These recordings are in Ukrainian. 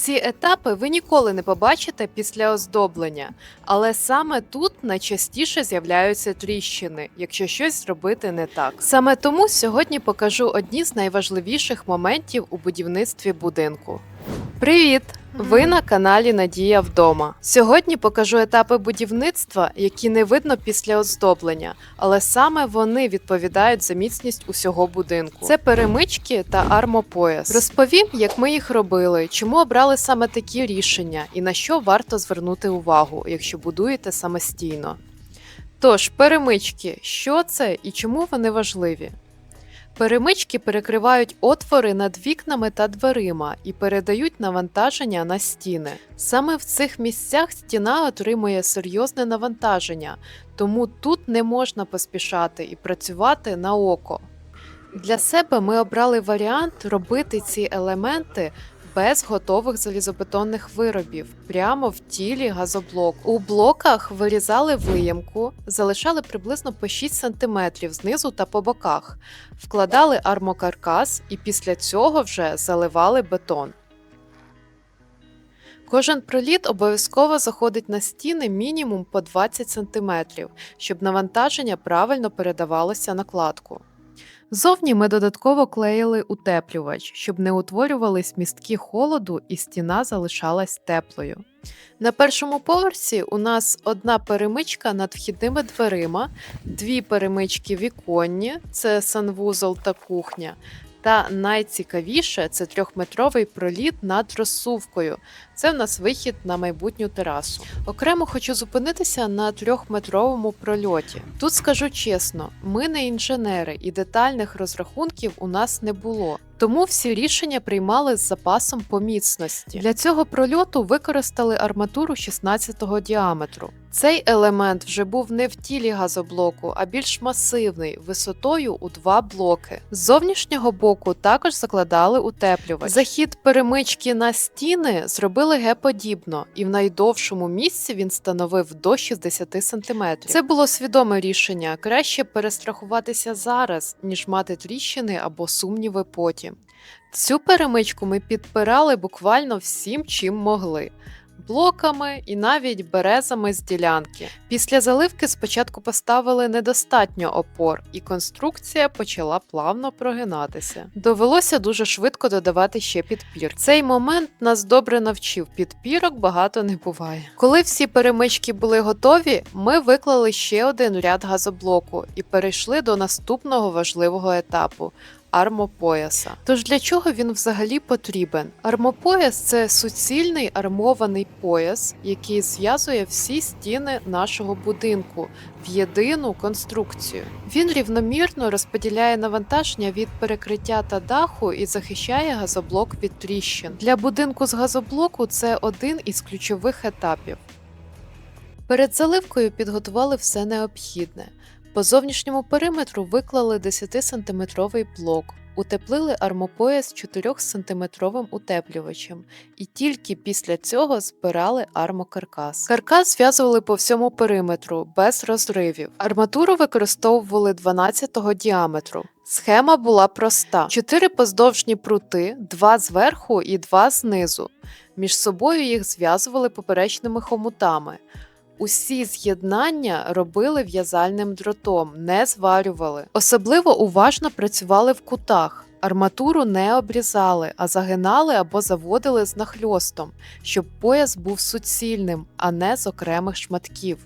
Ці етапи ви ніколи не побачите після оздоблення, але саме тут найчастіше з'являються тріщини, якщо щось зробити не так. Саме тому сьогодні покажу одні з найважливіших моментів у будівництві будинку. Привіт! Ви на каналі Надія вдома. Сьогодні покажу етапи будівництва, які не видно після оздоблення, але саме вони відповідають за міцність усього будинку. Це перемички та армопояс. Розповім, як ми їх робили, чому обрали саме такі рішення і на що варто звернути увагу, якщо будуєте самостійно. Тож, перемички, що це і чому вони важливі? Перемички перекривають отвори над вікнами та дверима і передають навантаження на стіни. Саме в цих місцях стіна отримує серйозне навантаження, тому тут не можна поспішати і працювати на око. Для себе ми обрали варіант робити ці елементи без готових залізобетонних виробів прямо в тілі газоблоку. У блоках вирізали виємку, залишали приблизно по 6 см знизу та по боках, вкладали армокаркас і після цього вже заливали бетон. Кожен проліт обов'язково заходить на стіни мінімум по 20 см, щоб навантаження правильно передавалося на кладку. Зовні ми додатково клеїли утеплювач, щоб не утворювались містки холоду і стіна залишалась теплою. На першому поверсі у нас одна перемичка над вхідними дверима, дві перемички віконні це санвузол та кухня. Та найцікавіше це трьохметровий проліт над розсувкою. Це в нас вихід на майбутню терасу. Окремо хочу зупинитися на трьохметровому прольоті. Тут скажу чесно, ми не інженери і детальних розрахунків у нас не було. Тому всі рішення приймали з запасом по міцності. Для цього прольоту використали арматуру 16-го діаметру. Цей елемент вже був не в тілі газоблоку, а більш масивний, висотою у два блоки. З зовнішнього боку також закладали утеплювач. Захід перемички на стіни зробили Г-подібно, і в найдовшому місці він становив до 60 см. Це було свідоме рішення. Краще перестрахуватися зараз, ніж мати тріщини або сумніви потім. Цю перемичку ми підпирали буквально всім, чим могли. Блоками і навіть березами з ділянки. Після заливки спочатку поставили недостатньо опор, і конструкція почала плавно прогинатися. Довелося дуже швидко додавати ще підпір. Цей момент нас добре навчив. Підпірок багато не буває. Коли всі перемички були готові, ми виклали ще один ряд газоблоку і перейшли до наступного важливого етапу армопояса. Тож для чого він взагалі потрібен? Армопояс це суцільний армований пояс, який зв'язує всі стіни нашого будинку в єдину конструкцію. Він рівномірно розподіляє навантаження від перекриття та даху і захищає газоблок від тріщин. Для будинку з газоблоку це один із ключових етапів. Перед заливкою підготували все необхідне. По зовнішньому периметру виклали 10-сантиметровий блок, утеплили армопояс 4-сантиметровим утеплювачем і тільки після цього збирали армокаркас. Каркас зв'язували по всьому периметру без розривів. Арматуру використовували 12-го діаметру. Схема була проста: чотири поздовжні прути, два зверху і два знизу. Між собою їх зв'язували поперечними хомутами. Усі з'єднання робили в'язальним дротом, не зварювали. Особливо уважно працювали в кутах. Арматуру не обрізали, а загинали або заводили з нахльостом, щоб пояс був суцільним, а не з окремих шматків.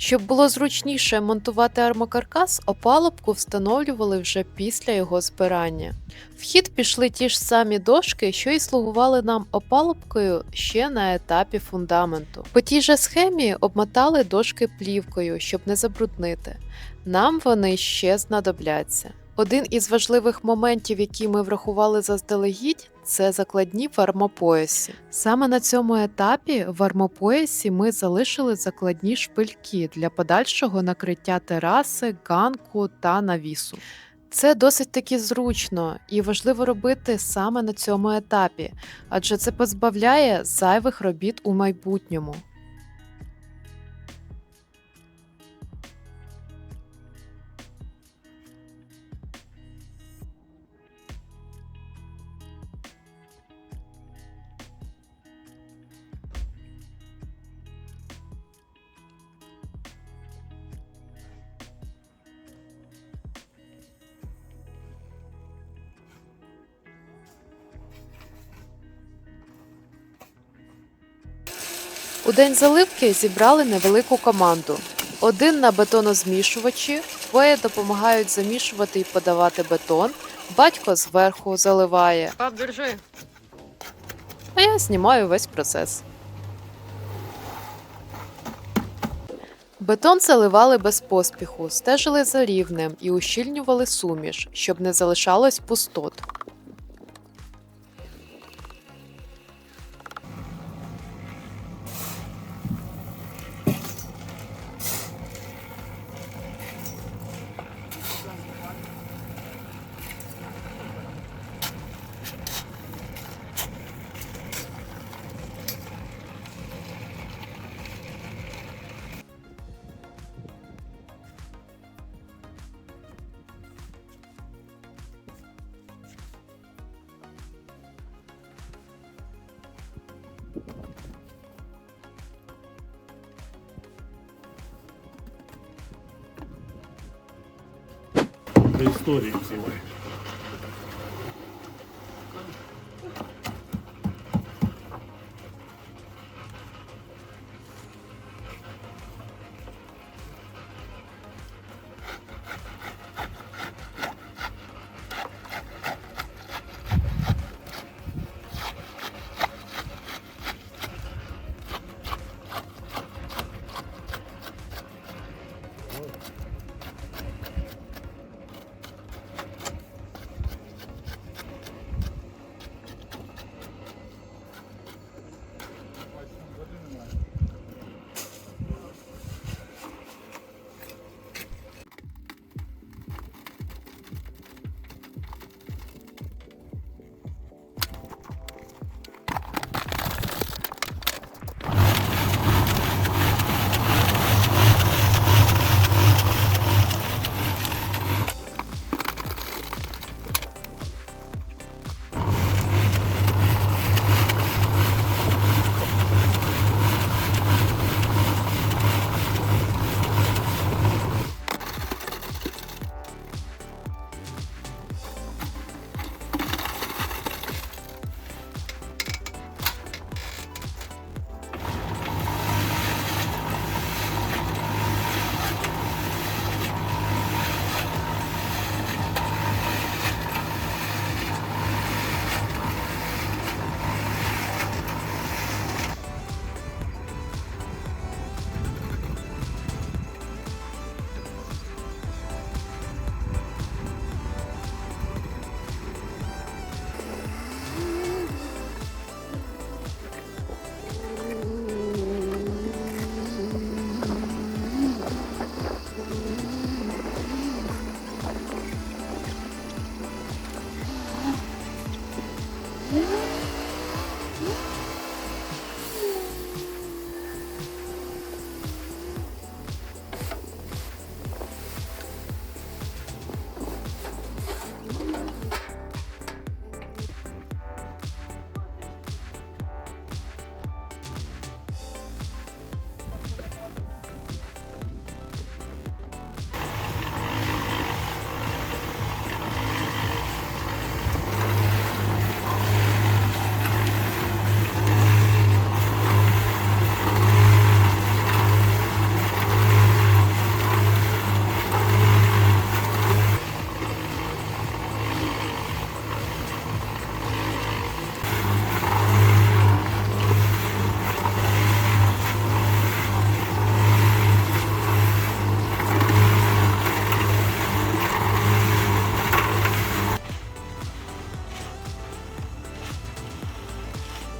Щоб було зручніше монтувати армокаркас, опалубку встановлювали вже після його збирання. В хід пішли ті ж самі дошки, що й слугували нам опалубкою ще на етапі фундаменту. По тій же схемі обмотали дошки плівкою, щоб не забруднити. Нам вони ще знадобляться. Один із важливих моментів, які ми врахували заздалегідь, це закладні в армопоясі. Саме на цьому етапі в армопоясі ми залишили закладні шпильки для подальшого накриття тераси, ганку та навісу. Це досить таки зручно і важливо робити саме на цьому етапі, адже це позбавляє зайвих робіт у майбутньому. У день заливки зібрали невелику команду. Один на бетонозмішувачі, двоє допомагають замішувати і подавати бетон, батько зверху заливає, Пап, держи. а я знімаю весь процес. Бетон заливали без поспіху, стежили за рівнем і ущільнювали суміш, щоб не залишалось пустот. До історії цілої.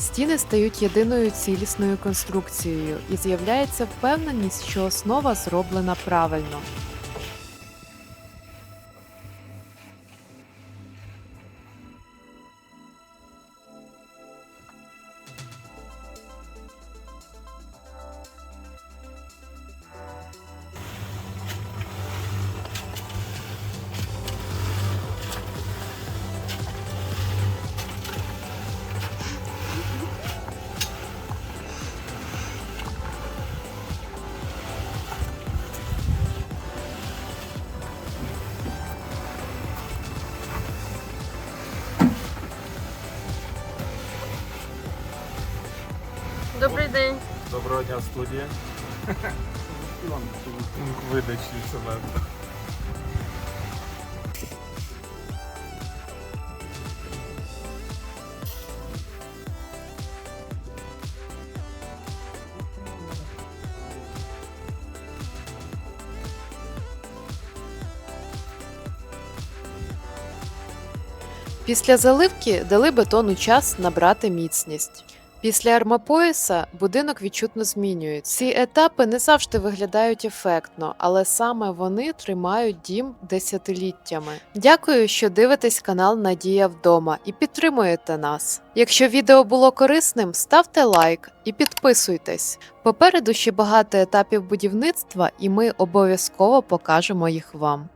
Стіни стають єдиною цілісною конструкцією і з'являється впевненість, що основа зроблена правильно. Добрий день. Доброго дня, студія. Видачі себе. Після заливки дали бетону час набрати міцність. Після армопояса будинок відчутно змінюється. Ці етапи не завжди виглядають ефектно, але саме вони тримають дім десятиліттями. Дякую, що дивитесь канал Надія вдома і підтримуєте нас. Якщо відео було корисним, ставте лайк і підписуйтесь. Попереду ще багато етапів будівництва, і ми обов'язково покажемо їх вам.